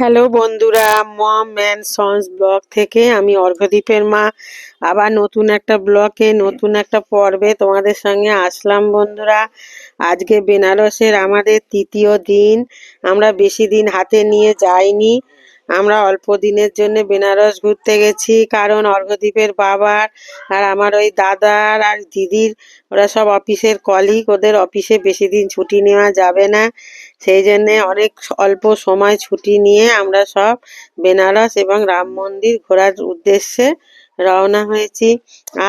Hello বন্ধুরা, মম man sons blog থেকে আমি অর্ঘদ্বীপের মা। আবার নতুন একটা ব্লকে নতুন একটা পর্বে তোমাদের সঙ্গে আসলাম বন্ধুরা। আজকে বেনারসের আমাদের তৃতীয় দিন। আমরা বেশি দিন হাতে নিয়ে যাইনি। আমরা অল্প দিনের জন্য বেনারস ঘুরতে গেছি, কারণ অর্ঘদ্বীপের বাবার আর আমার ওই দাদার আর দিদির, ওরা সব অফিসের কলিগ ওদের অফিসে বেশি দিন ছুটি নেওয়া যাবে না। সেই জন্যে অনেক অল্প সময় ছুটি নিয়ে আমরা সব বেনারস এবং রাম মন্দির ঘোরার উদ্দেশ্যে রওনা হয়েছি।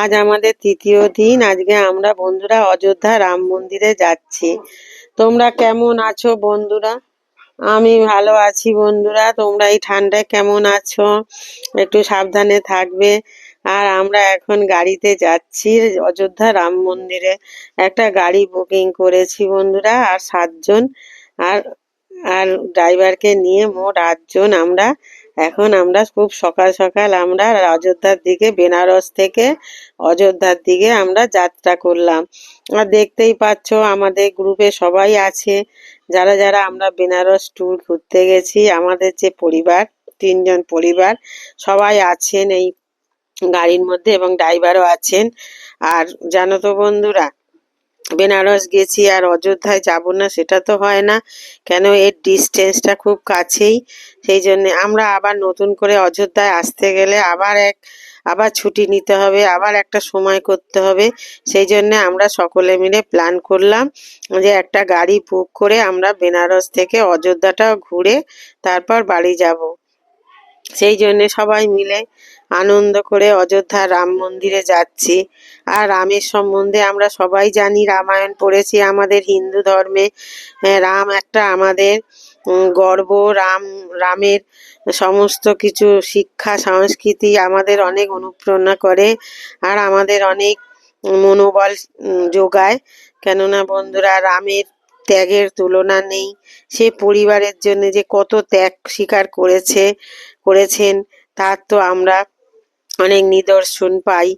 আজ আমাদের তৃতীয় দিন, আজকে আমরা বন্ধুরা অযোধ্যা রাম মন্দিরে যাচ্ছি। তোমরা কেমন আছো বন্ধুরা? আমি ভালো আছি বন্ধুরা, তোমরা এই ঠান্ডায় কেমন আছো? একটু সাবধানে থাকবে। আর আমরা এখন গাড়িতে যাচ্ছি অযোধ্যা রাম মন্দিরে। একটা গাড়ি বুকিং করেছি বন্ধুরা, আর সাতজন। আর আর ড্রাইভারকে নিয়ে মোট আটজন আমরা এখন আমরা খুব সকাল সকাল আমরা অযোধ্যার দিকে, বেনারস থেকে অযোধ্যার দিকে আমরা যাত্রা করলাম। আর দেখতেই পাচ্ছ আমাদের গ্রুপে সবাই আছে। যারা যারা আমরা বেনারস ট্যুর ঘুরতে গেছি, আমাদের যে পরিবার, তিনজন পরিবার সবাই আছেন এই গাড়ির মধ্যে এবং ড্রাইভারও আছেন। আর জানো তো বন্ধুরা বেনারস গেছি আর অযোধ্যায় যাব না, সেটা তো হয় না। কেন? এর ডিস্টেন্সটা খুব কাছেই। সেই জন্যে আমরা আবার নতুন করে অযোধ্যায় আসতে গেলে আবার এক, আবার ছুটি নিতে হবে, আবার একটা সময় করতে হবে। সেই জন্য আমরা সকলে মিলে প্ল্যান করলাম যে একটা গাড়ি বুক করে আমরা বেনারস থেকে অযোধ্যাটা ঘুরে তারপর বাড়ি যাব। সেই জন্যে সবাই মিলে আনন্দ করে অযোধ্যা রাম মন্দিরে যাচ্ছি। আর রামের সম্বন্ধে আমরা সবাই জানি রামায়ণ পড়েছি আমাদের হিন্দু ধর্মে। হ্যাঁ, রাম একটা আমাদের গর্ব। রাম রামের সমস্ত কিছু শিক্ষা সংস্কৃতি আমাদের অনেক অনুপ্রেরণা করে আর আমাদের অনেক মনোবল যোগায়। কেননা বন্ধুরা রামের ত্যাগের তুলনা নেই। সে পরিবারের জন্য যে কত ত্যাগ স্বীকার করেছে। করেছেন, তার তো আমরা অনেক নিদর্শন পাই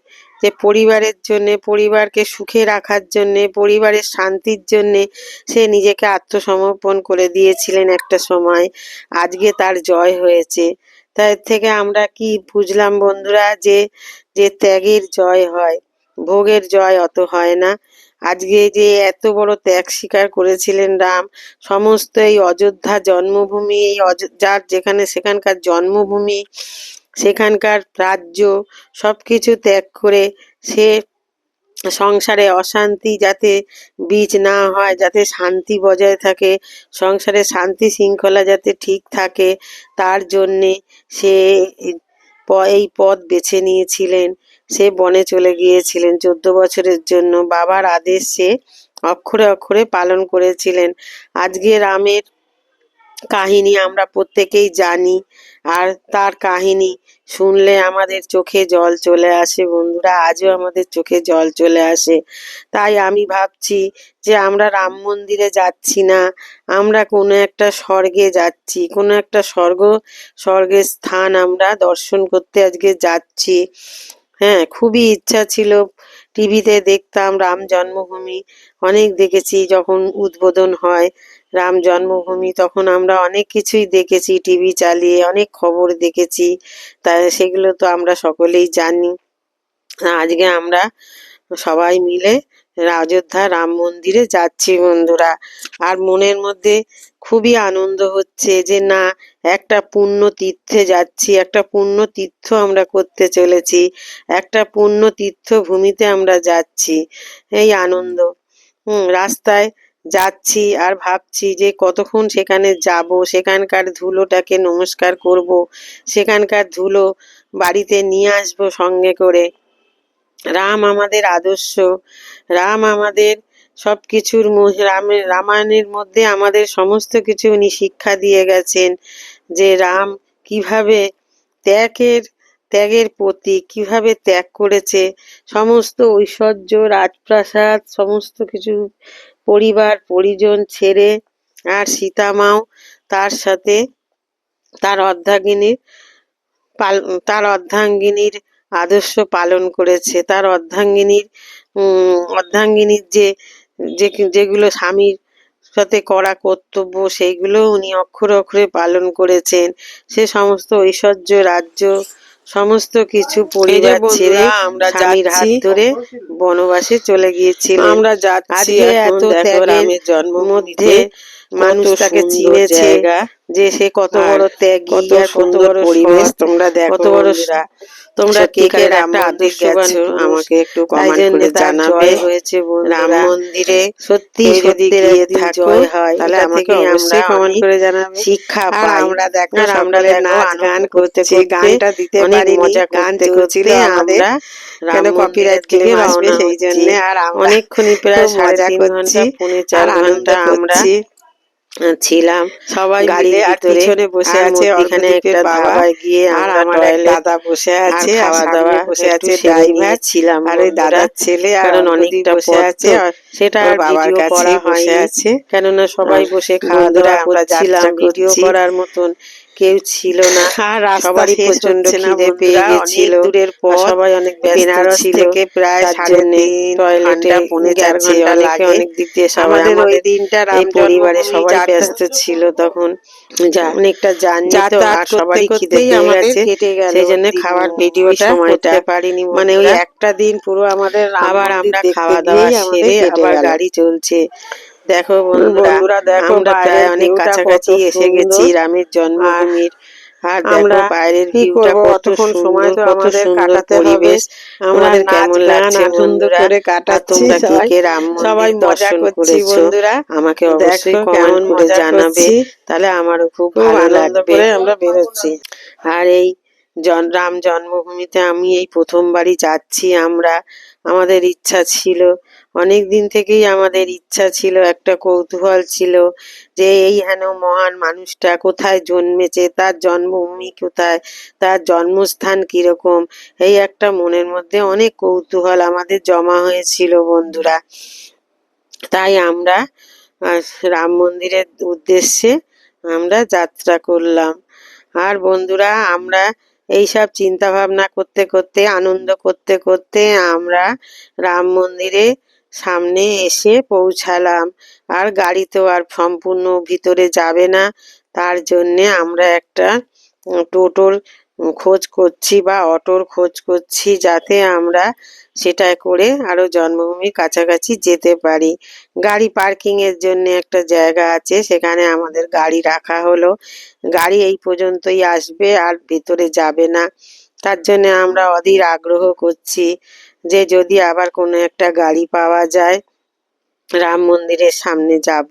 যে পরিবারের জন্য, পরিবারকে সুখে রাখার জন্যে, পরিবারের শান্তির জন্যে সে নিজেকে আত্মসমর্পণ করে দিয়েছিলেন একটা সময়। আজকে তার জয় হয়েছে। তার থেকে আমরা কি বুঝলাম বন্ধুরা যে যে ত্যাগের জয় হয়, ভোগের জয় অত হয় না। আজকে যে এত বড় ত্যাগ স্বীকার করেছিলেন রাম, সমস্ত এই অযোধ্যা জন্মভূমি, এই যার যেখানে সেখানকার জন্মভূমি, সেখানকার রাজ্য সব কিছু ত্যাগ করে সে সংসারে অশান্তি যাতে বীজ না হয়, যাতে শান্তি বজায় থাকে, সংসারে শান্তি শৃঙ্খলা যাতে ঠিক থাকে, তার জন্যে সে এই পথ বেছে নিয়েছিলেন। সে বনে চলে গিয়েছিলেন। চোদ্দ বছরের জন্য বাবার আদেশ সে অক্ষরে অক্ষরে পালন করেছিলেন। আজকে রামের কাহিনী আমরা প্রত্যেকেই জানি আর তার কাহিনী শুনলে আমাদের চোখে জল চলে আসে বন্ধুরা, আজও আমাদের চোখে জল চলে আসে। তাই আমি ভাবছি যে আমরা রাম মন্দিরে যাচ্ছি না, আমরা কোনো একটা স্বর্গে যাচ্ছি, কোনো একটা স্বর্গ, স্বর্গের স্থান আমরা দর্শন করতে আজকে যাচ্ছি। হ্যাঁ খুবই ইচ্ছা ছিল। টিভিতে দেখতাম রাম জন্মভূমি, অনেক দেখেছি যখন উদ্বোধন হয়। রাম জন্মভূমি তখন আমরা অনেক কিছুই দেখেছি, টিভি চালিয়ে অনেক খবর দেখেছি। তা সেগুলো তো আমরা সকলেই জানি। আজকে আমরা সবাই মিলে অযোধ্যা রাম মন্দিরে যাচ্ছি বন্ধুরা। আর মনের মধ্যে খুবই আনন্দ হচ্ছে যে, না, একটা পুণ্য তীর্থে যাচ্ছি, একটা পুণ্য তীর্থ আমরা করতে চলেছি, একটা পুণ্য তীর্থ ভূমিতে আমরা যাচ্ছি। এই আনন্দ। হুম, রাস্তায় যাচ্ছি আর ভাবছি যে, কতক্ষণ সেখানে যাব, সেখানকার ধুলোটাকে নমস্কার করব, সেখানকার ধুলো বাড়িতে নিয়ে আসব সঙ্গে করে। রাম আমাদের আদর্শ, রাম আমাদের সব কিছুর রামায়ণের মধ্যে আমাদের সমস্ত কিছু উনি শিক্ষা দিয়ে গেছেন যে রাম কীভাবে ত্যাগের ত্যাগের প্রতীক কীভাবে ত্যাগ করেছে, সমস্ত ঐশ্বর্য, রাজপ্রাসাদ, সমস্ত কিছু পরিবার, পরিজন ছেড়ে আর সীতামাও তার সাথে তার অর্ধাঙ্গিনীর পাল তার অর্ধাঙ্গিনীর আদর্শ পালন করেছে। তার অর্ধাঙ্গিনীর অর্ধাঙ্গিনীর যে যেগুলো স্বামীর সাথে করা কর্তব্য সেইগুলো উনি অক্ষরে অক্ষরে পালন করেছেন। সে সমস্ত ঐশ্বর্য রাজ্য সমস্ত কিছু পরিবার ছেড়ে আমরা স্বামীর হাত ধরে বনবাসে চলে গিয়েছিলাম আমরা যাচ্ছি এত ত্যাগের জন্ম মধ্যে মানুষ তাকে চিনেছে যে সে কত বড় ত্যাগী কত আর কত বড় পরিবেশ তোমরা দেখো কত বড়। তোমরা কে কে একটা আদর্শবান গেছো আমাকে একটু কমেন্ট করে জানাবে। হয়েছে রাম মন্দিরে সত্যি যদি সত্যি গিয়ে থাকো, হয় তাহলে আমাকে অবশ্যই আমরা কমেন্ট করে জানাবে। শিক্ষা পাই। আমরা দেখো আমরা নাচ গান করতে গানটা দিতে পারিনি মজা গান আমাদের। আমরা কেন কপিরাইট ক্লেম আসবে সেই জন্য? আর অনেকক্ষণই প্রায় সাড়ে তিন ঘণ্টা পৌনে চার ঘণ্টা আমরা ছিলাম। সবাই গাড়িতে আর পিছনে বসে আছে ওখানে একটা বাবা গিয়ে আর আমার দাদা বসে আছে খাওয়া দাওয়া বসে আছে ড্রাইভার ছিলাম আর দাদার ছেলে আর কারণ অনেকটা বসে আছে সেটা আর বাবার কাছে বসে আছে। কেননা সবাই বসে খাওয়া দাওয়া আমরা করছিলাম ভিডিও করার মতন। কেউ ছিল না। আর রাস্তা শেষ প্রচণ্ড খিদে পেয়ে গেছিল। দূরের পথ সবাই অনেক ব্যস্ত ছিল। থেকে প্রায় সাড়ে তিন টয়লেটে পৌনে চার ঘণ্টা লাগে। অনেক দিক দিয়ে সবাই ওই দিনটা এই রাম পরিবারে সবাই ব্যস্ত ছিল তখন। যা অনেকটা জার্নি তো আর সবারই খিদে পেয়ে গেছে। কেটে গেল সেই জন্য দিন- ভিডিওটা সময়টা পারিনি মানে ওই একটা দিন পুরো আমাদের আবার আমরা খাওয়া দাওয়া সেরে আবার গাড়ি চলছে। দেখো বন্ধুরা দেখো আমরা প্রায় অনেক কাছাকাছি এসে গেছি রামের জন্মভূমির। আর দেখো বাইরের ভিউটা সময় তো আমাদের কাটাতে। পরিবেশ। আমাদের কেমন লাগছে বন্ধুরা? করে কাটাচ্ছি কে রাম সবাই মজা করছি বন্ধুরা। আমাকে অবশ্যই কেমন করে মজা জানাবে। তাহলে আমারও খুব খুব ভালো লাগবে। আমরা বেরোচ্ছি। আর এই জন রাম জন্মভূমিতে আমি এই প্রথমবারই যাচ্ছি। আমরা, আমাদের ইচ্ছা ছিল, অনেক দিন থেকেই আমাদের ইচ্ছা ছিল, একটা কৌতূহল ছিল যে এই হেন মহান মানুষটা কোথায় জন্মেছে, তার জন্মভূমি কোথায়, তার জন্মস্থান কীরকম? এই একটা মনের মধ্যে অনেক কৌতূহল আমাদের জমা হয়েছিল বন্ধুরা। তাই আমরা রাম মন্দিরের উদ্দেশ্যে আমরা যাত্রা করলাম। আর বন্ধুরা, আমরা এইসব চিন্তা ভাবনা করতে করতে, আনন্দ করতে করতে আমরা রাম মন্দিরে সামনে এসে পৌঁছালাম। আর গাড়ি তো আর সম্পূর্ণ ভিতরে যাবে না। তার জন্যে আমরা একটা টোটোর খোঁজ করছি বা অটোর খোঁজ করছি যাতে আমরা সেটা করে আরও জন্মভূমির কাছাকাছি যেতে পারি। গাড়ি পার্কিং এর জন্য একটা জায়গা আছে, সেখানে আমাদের গাড়ি রাখা হলো। গাড়ি এই পর্যন্তই আসবে, আর ভেতরে যাবে না। তার জন্য আমরা অধীর আগ্রহ করছি যে যদি আবার কোনো একটা গাড়ি পাওয়া যায়, রাম মন্দিরের সামনে যাব।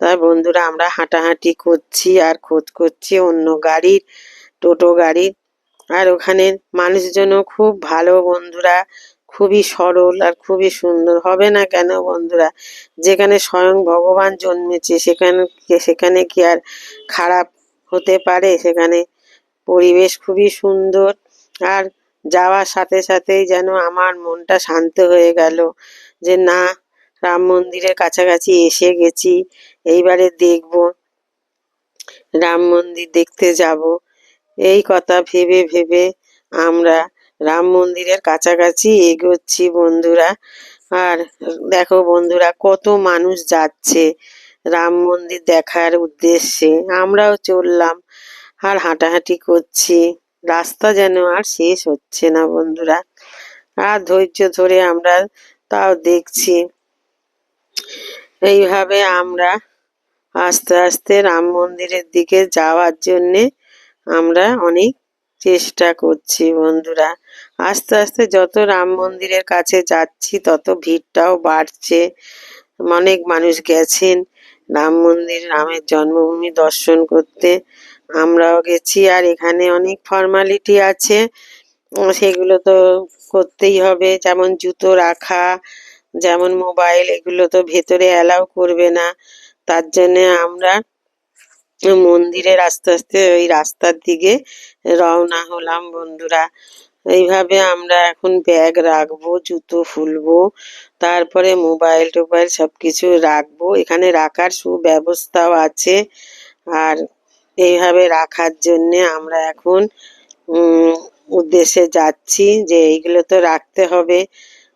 তাই বন্ধুরা, আমরা হাঁটাহাঁটি করছি আর খোঁজ করছি অন্য গাড়ির, টোটো গাড়ির। আর ওখানে মানুষজনও খুব ভালো বন্ধুরা। খুবই সরল আর খুবই সুন্দর। হবে না কেন বন্ধুরা? যেখানে স্বয়ং ভগবান জন্মেছে, সেখানে সেখানে কি আর খারাপ হতে পারে? সেখানে পরিবেশ খুবই সুন্দর আর যাওয়ার সাথে সাথেই যেন আমার মনটা শান্ত হয়ে গেল যে না, রাম মন্দিরের কাছাকাছি এসে গেছি, এইবারে দেখব, রাম মন্দির দেখতে যাব। এই কথা ভেবে ভেবে আমরা রাম মন্দিরের কাছাকাছি এগোচ্ছি বন্ধুরা। আর দেখো বন্ধুরা, কত মানুষ যাচ্ছে রাম মন্দির দেখার উদ্দেশ্যে। আমরাও চললাম আর হাঁটাহাঁটি করছি। রাস্তা যেন আর শেষ হচ্ছে না বন্ধুরা। আর ধৈর্য ধরে আমরা তাও দেখছি। এইভাবে আমরা আস্তে আস্তে রাম মন্দিরের দিকে যাওয়ার জন্যে আমরা অনেক চেষ্টা করছি বন্ধুরা। আস্তে আস্তে যত রাম মন্দিরের কাছে যাচ্ছি, তত ভিড়টাও বাড়ছে। অনেক মানুষ গেছেন, রাম মন্দির, রামের জন্মভূমি দর্শন করতে। আমরাও গেছি, আর এখানে অনেক ফর্মালিটি আছে। সেগুলো তো করতেই হবে, যেমন জুতো রাখা, যেমন মোবাইল এগুলো তো ভেতরে অ্যালাউ করবে না। তার জন্য আমরা মন্দিরের আস্তে আস্তে ওই রাস্তার দিকে রওনা হলাম বন্ধুরা। এইভাবে আমরা এখন ব্যাগ রাখব, জুতো খুলবো, তারপরে মোবাইল টোবাইল সব কিছু রাখব। এখানে রাখার সুব্যবস্থাও আছে। আর এইভাবে রাখার জন্যে আমরা এখন উদ্দেশ্যে যাচ্ছি যে এইগুলো তো রাখতে হবে।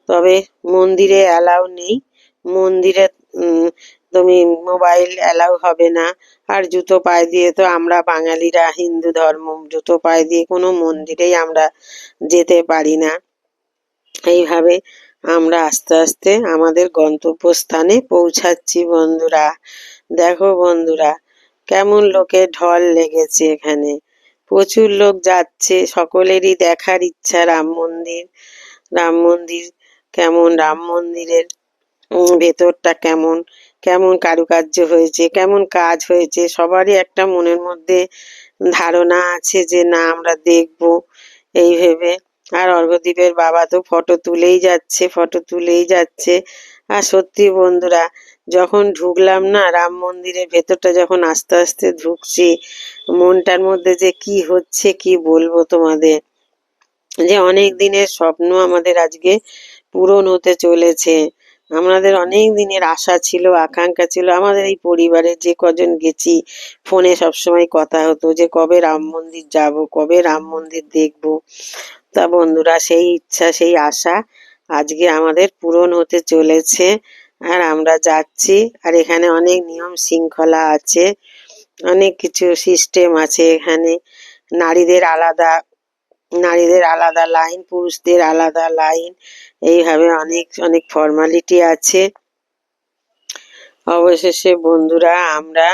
তবে মন্দিরে অ্যালাউ নেই। মন্দিরে তুমি মোবাইল অ্যালাউ হবে না। আর জুতো পায়ে দিয়ে তো আমরা বাঙালিরা, হিন্দু ধর্ম, জুতো পায়ে দিয়ে কোনো মন্দিরেই আমরা যেতে পারি না। এইভাবে আমরা আস্তে আস্তে আমাদের গন্তব্যস্থানে পৌঁছাচ্ছি বন্ধুরা। দেখো বন্ধুরা, কেমন লোকের ঢল লেগেছে এখানে। প্রচুর লোক যাচ্ছে, সকলেরই দেখার ইচ্ছা রাম মন্দির। রাম মন্দির কেমন? রাম মন্দিরের ভেতরটা কেমন? কেমন কারুকার্য হয়েছে, কেমন কাজ হয়েছে, সবারই একটা মনের মধ্যে ধারণা আছে যে না, আমরা দেখব এই ভেবে। আর অর্ঘদ্বীপের বাবা তো ফটো তুলেই যাচ্ছে, ফটো তুলেই যাচ্ছে। আর সত্যি বন্ধুরা, যখন ঢুকলাম না, রাম মন্দিরের ভেতরটা যখন আস্তে আস্তে ঢুকছি, মনটার মধ্যে যে কি হচ্ছে, কি বলব তোমাদের? যে অনেক দিনের স্বপ্ন আমাদের আজকে পূরণ হতে চলেছে। আমাদের অনেক দিনের আশা ছিল, আকাঙ্ক্ষা ছিল, আমাদের এই পরিবারে যে কজন গেছি, ফোনে সবসময় কথা হতো যে কবে রাম মন্দির যাব, কবে রাম মন্দির দেখব। তা বন্ধুরা, সেই ইচ্ছা, সেই আশা আজকে আমাদের পূরণ হতে চলেছে। আর আমরা যাচ্ছি, আর এখানে অনেক নিয়ম শৃঙ্খলা আছে, অনেক কিছু সিস্টেম আছে এখানে। নারীদের আলাদা নারীদের আলাদা লাইন, পুরুষদের আলাদা লাইন। এইভাবে অনেক অনেক ফর্মালিটি আছে। অবশেষে বন্ধুরা, আমরা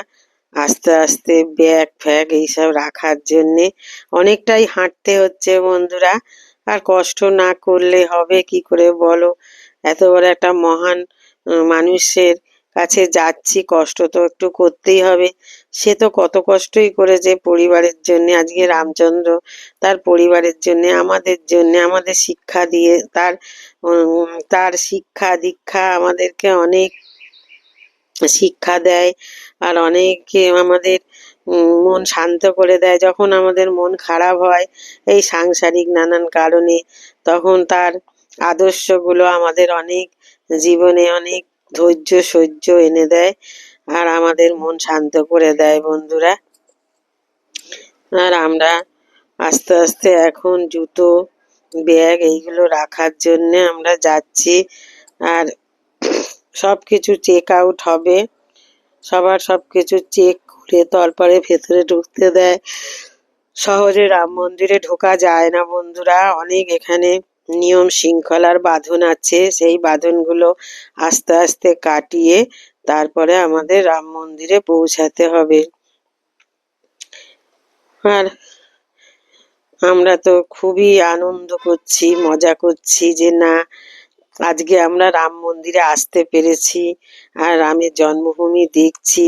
আস্তে আস্তে ব্যাগ ফ্যাগ এইসব রাখার জন্যে অনেকটাই হাঁটতে হচ্ছে বন্ধুরা। আর কষ্ট না করলে হবে কি করে বলো? এত বড় একটা মহান মানুষের কাছে যাচ্ছি, কষ্ট তো একটু করতেই হবে। সে তো কত কষ্টই করেছে পরিবারের জন্য, আজকে রামচন্দ্র তার পরিবারের জন্য, আমাদের জন্য, আমাদের শিক্ষা দিয়ে, তার তার শিক্ষা দীক্ষা আমাদেরকে অনেক শিক্ষা দেয় আর অনেকে আমাদের মন শান্ত করে দেয়। যখন আমাদের মন খারাপ হয় এই সাংসারিক নানান কারণে, তখন তার আদর্শগুলো আমাদের অনেক জীবনে অনেক ধৈর্য, সহ্য এনে দেয় আর আমাদের মন শান্ত করে দেয় বন্ধুরা। আর আমরা আস্তে আস্তে এখন জুতো, ব্যাগ এইগুলো রাখার জন্যে আমরা যাচ্ছি। আর সব কিছু চেক আউট হবে। সবার সব কিছু চেক করে তারপরে ভেতরে ঢুকতে দেয়। সহজে রাম মন্দিরে ঢোকা যায় না বন্ধুরা। অনেক এখানে নিয়ম শৃঙ্খলার বাঁধন আছে। সেই বাঁধনগুলো আস্তে আস্তে কাটিয়ে তারপরে আমাদের রাম মন্দিরে পৌঁছাতে হবে। আর আমরা তো খুবই আনন্দ করছি, মজা করছি যে না আজকে আমরা রাম মন্দিরে আসতে পেরেছি আর রামের জন্মভূমি দেখছি।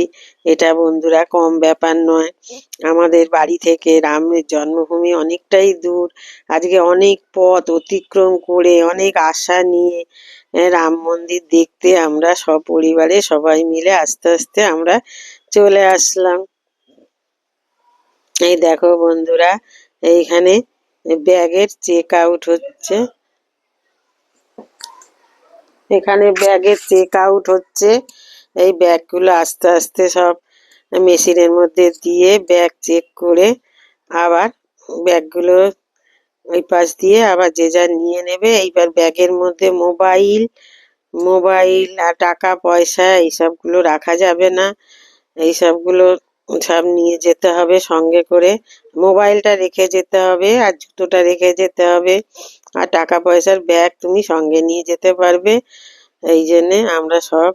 এটা বন্ধুরা কম ব্যাপার নয়। আমাদের বাড়ি থেকে রামের জন্মভূমি অনেকটাই দূর। আজকে অনেক পথ অতিক্রম করে, অনেক আশা নিয়ে রাম মন্দির দেখতে আমরা সপরিবারে সবাই মিলে আস্তে আস্তে আমরা চলে আসলাম। এই দেখো বন্ধুরা, এইখানে ব্যাগের চেক আউট হচ্ছে। এখানে ব্যাগের চেক আউট হচ্ছে। এই ব্যাগগুলো আস্তে আস্তে সব মেশিনের মধ্যে দিয়ে ব্যাগ চেক করে আবার ব্যাগগুলো ওই পাশ দিয়ে আবার যে যা নিয়ে নেবে। এইবার ব্যাগের মধ্যে মোবাইল মোবাইল আর টাকা, পয়সা, এইসবগুলো রাখা যাবে না। এইসবগুলো সব নিয়ে যেতে হবে, সঙ্গে করে মোবাইলটা রেখে যেতে হবে আর জুতোটা রেখে যেতে হবে। আর টাকা পয়সার ব্যাগ তুমি সঙ্গে নিয়ে যেতে পারবে। এই জন্যে আমরা সব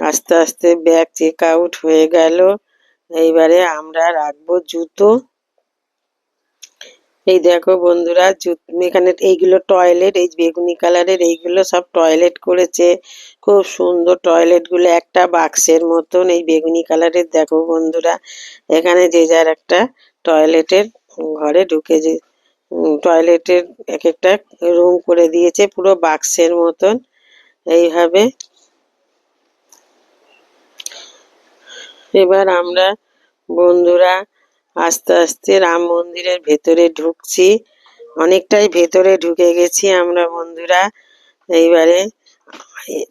আস্তে আস্তে ব্যাগ চেক আউট হয়ে গেল। এইবারে আমরা রাখব জুতো। এই দেখো বন্ধুরা এখানে এইগুলো টয়লেট এই বেগুনি কালারের এইগুলো সব টয়লেট করেছে। খুব সুন্দর টয়লেটগুলো, একটা বাক্সের মতন এই বেগুনি কালারের দেখো বন্ধুরা। এখানে যে যার একটা টয়লেটের ঘরে ঢুকে যে টয়লেটের এক একটা রুম করে দিয়েছে, পুরো বাক্সের মতন। এইভাবে। এবার আমরা বন্ধুরা আস্তে আস্তে রাম মন্দিরের ভেতরে ঢুকছি। অনেকটাই ভেতরে ঢুকে গেছি আমরা বন্ধুরা। এইবারে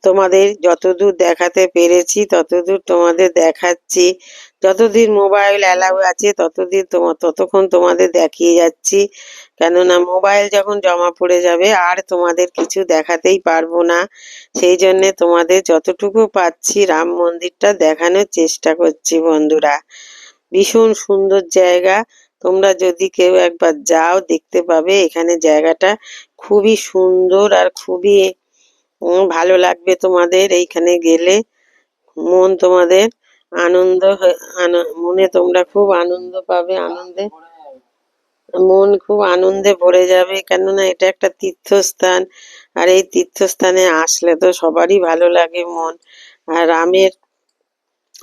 তোমাদের যতদূর দেখাতে পেরেছি, ততদূর তোমাদের দেখাচ্ছি। যতদিন মোবাইল অ্যালাউ আছে, ততদিন তোমার ততক্ষণ তোমাদের দেখিয়ে যাচ্ছি। কেননা মোবাইল যখন জমা পড়ে যাবে, আর তোমাদের কিছু দেখাতেই পারব না। সেই জন্যে তোমাদের যতটুকু পাচ্ছি, রাম মন্দিরটা দেখানোর চেষ্টা করছি বন্ধুরা। ভীষণ সুন্দর জায়গা। তোমরা যদি কেউ একবার যাও, দেখতে পাবে এখানে জায়গাটা খুবই সুন্দর আর খুবই ভালো লাগবে তোমাদের এইখানে গেলে। মন তোমাদের আনন্দ আন- মনে তোমরা খুব আনন্দ পাবে, আনন্দে, মন খুব আনন্দে ভরে যাবে। কেননা এটা একটা তীর্থস্থান, আর এই তীর্থস্থানে আসলে তো সবারই ভালো লাগে মন। আর রামের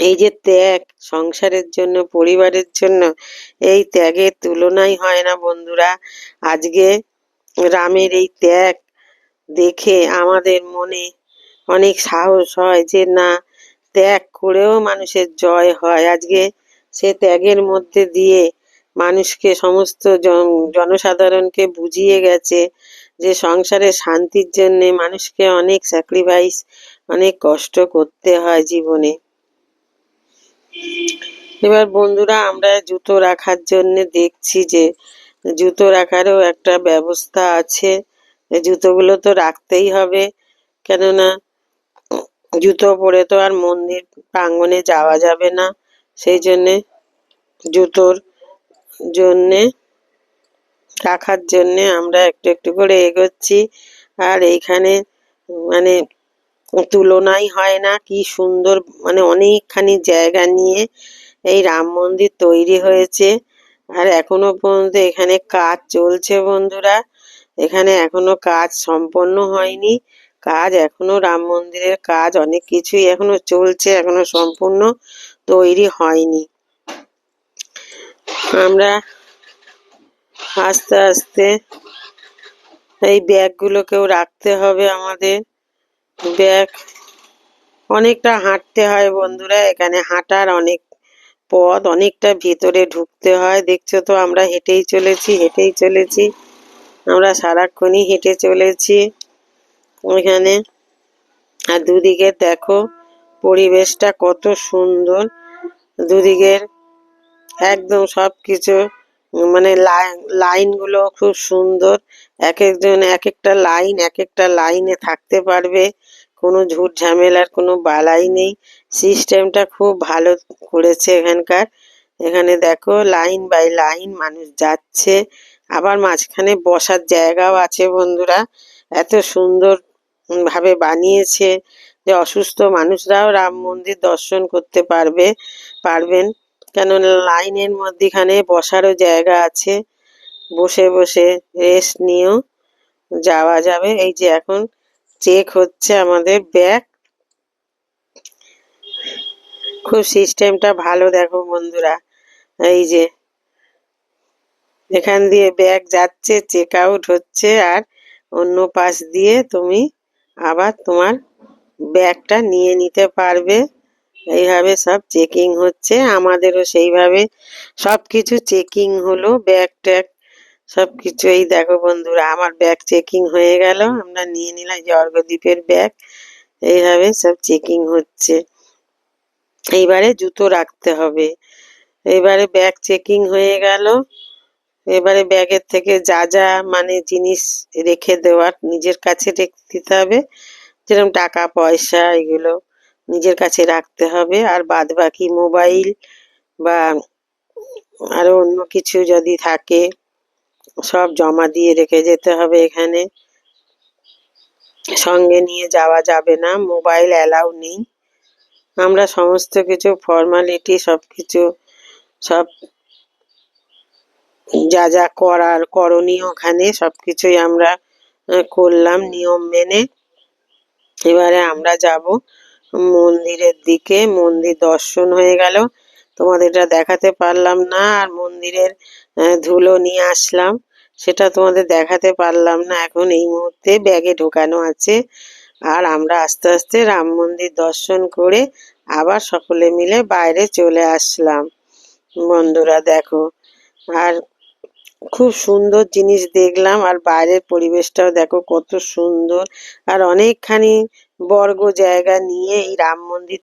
এই যে ত্যাগ, সংসারের জন্য, পরিবারের জন্য, এই ত্যাগের তুলনাই হয় না বন্ধুরা। আজকে রামের এই ত্যাগ দেখে আমাদের মনে অনেক সাহস হয় যে, না, ত্যাগ করেও মানুষের জয় হয়। আজকে সে ত্যাগের মধ্যে দিয়ে মানুষকে, সমস্ত জন- জনসাধারণকে বুঝিয়ে গেছে যে সংসারে শান্তির জন্যে মানুষকে অনেক স্যাক্রিফাইস অনেক কষ্ট করতে হয় জীবনে। এবার বন্ধুরা, আমরা জুতো রাখার জন্য দেখছি যে জুতো রাখারও একটা ব্যবস্থা আছে। জুতোগুলো তো রাখতেই হবে, কেননা জুতো পরে তো আর মন্দির প্রাঙ্গণে যাওয়া যাবে না। সেই জন্যে জুতোর জন্যে, রাখার জন্যে আমরা একটু একটু করে এগোচ্ছি। আর এইখানে মানে তুলনাই হয় না। কি সুন্দর মানে অনেকখানি জায়গা নিয়ে এই রাম মন্দির তৈরি হয়েছে। আর এখনও পর্যন্ত এখানে কাজ চলছে বন্ধুরা। এখানে এখনও কাজ সম্পন্ন হয়নি। কাজ এখনও রাম মন্দিরের কাজ, অনেক কিছুই এখনও চলছে, এখনও সম্পূর্ণ তৈরি হয়নি। আমরা আস্তে আস্তে এই ব্যাগগুলোকেও রাখতে হবে আমাদের। ব্যাগ অনেকটা হাঁটতে হয় বন্ধুরা, এখানে হাঁটার অনেক পথ, অনেকটা ভিতরে ঢুকতে হয়। দেখছ তো, আমরা হেঁটেই চলেছি হেঁটেই চলেছি। আমরা সারাক্ষণই হেঁটে চলেছি ওইখানে আর দুদিকে দেখো, পরিবেশটা কত সুন্দর। দুদিকের একদম সব কিছু মানে লাইনগুলো খুব সুন্দর। এক একজন, এক একটা লাইন, এক একটা লাইনে থাকতে পারবে। কোনো ঝুট ঝামেলার কোনো বালাই নেই। সিস্টেমটা খুব ভালো করেছে এখানকার। এখানে দেখো লাইন বাই লাইন মানুষ যাচ্ছে। আবার মাঝখানে বসার জায়গাও আছে বন্ধুরা। এত সুন্দর ভাবে বানিয়েছে যে অসুস্থ মানুষরাও রাম মন্দির দর্শন করতে পারবে, পারবেন। কেন লাইনের মধ্যেখানে বসারও জায়গা আছে। বসে বসে রেস্ট নিয়েও যাওয়া যাবে। এই যে এখন চেক হচ্ছে আমাদের ব্যাগ। খুব সিস্টেমটা ভালো দেখো বন্ধুরা। এই যে, এখান দিয়ে ব্যাগ যাচ্ছে চেক আউট হচ্ছে, আর অন্য পাশ দিয়ে তুমি আবার তোমার ব্যাগটা নিয়ে নিতে পারবে। এইভাবে সব চেকিং হচ্ছে। আমাদেরও সেইভাবে সব কিছু চেকিং হলো, ব্যাগ ট্যাগ সব কিছু এই দেখো বন্ধুরা, আমার ব্যাগ চেকিং হয়ে গেল। আমরা নিয়ে নিলাম যে অর্ঘদ্বীপের ব্যাগ এইভাবে সব চেকিং হচ্ছে। এইবারে জুতো রাখতে হবে। এবারে ব্যাগ চেকিং হয়ে গেল। এবারে ব্যাগের থেকে যা যা মানে জিনিস রেখে দেওয়ার নিজের কাছে রেখে, দিতে হবে। যেরকম টাকা, পয়সা এগুলো নিজের কাছে রাখতে হবে। আর বাদ বাকি মোবাইল বা আরও অন্য কিছু যদি থাকে সব জমা দিয়ে রেখে যেতে হবে এখানে। সঙ্গে নিয়ে যাওয়া যাবে না, মোবাইল অ্যালাউ নেই। আমরা সমস্ত কিছু ফর্মালিটি সব কিছু, সব যা যা করার করণীয় ওখানে সব কিছুই আমরা করলাম নিয়ম মেনে। এবারে আমরা যাব মন্দিরের দিকে, মন্দির দর্শন হয়ে গেল। তোমাদের এটা দেখাতে পারলাম না, আর মন্দিরের ধুলো নিয়ে আসলাম। সেটা তোমাদের দেখাতে পারলাম না, এখন এই মুহূর্তে ব্যাগে ঢোকানো আছে। আর আমরা আস্তে আস্তে রাম মন্দির দর্শন করে আবার সকলে মিলে বাইরে চলে আসলাম। বন্ধুরা দেখো, আর খুব সুন্দর জিনিস দেখলাম, আর বাইরের পরিবেশটাও দেখো কত সুন্দর। আর অনেকখানি বর্গ জায়গা নিয়ে এই রাম মন্দির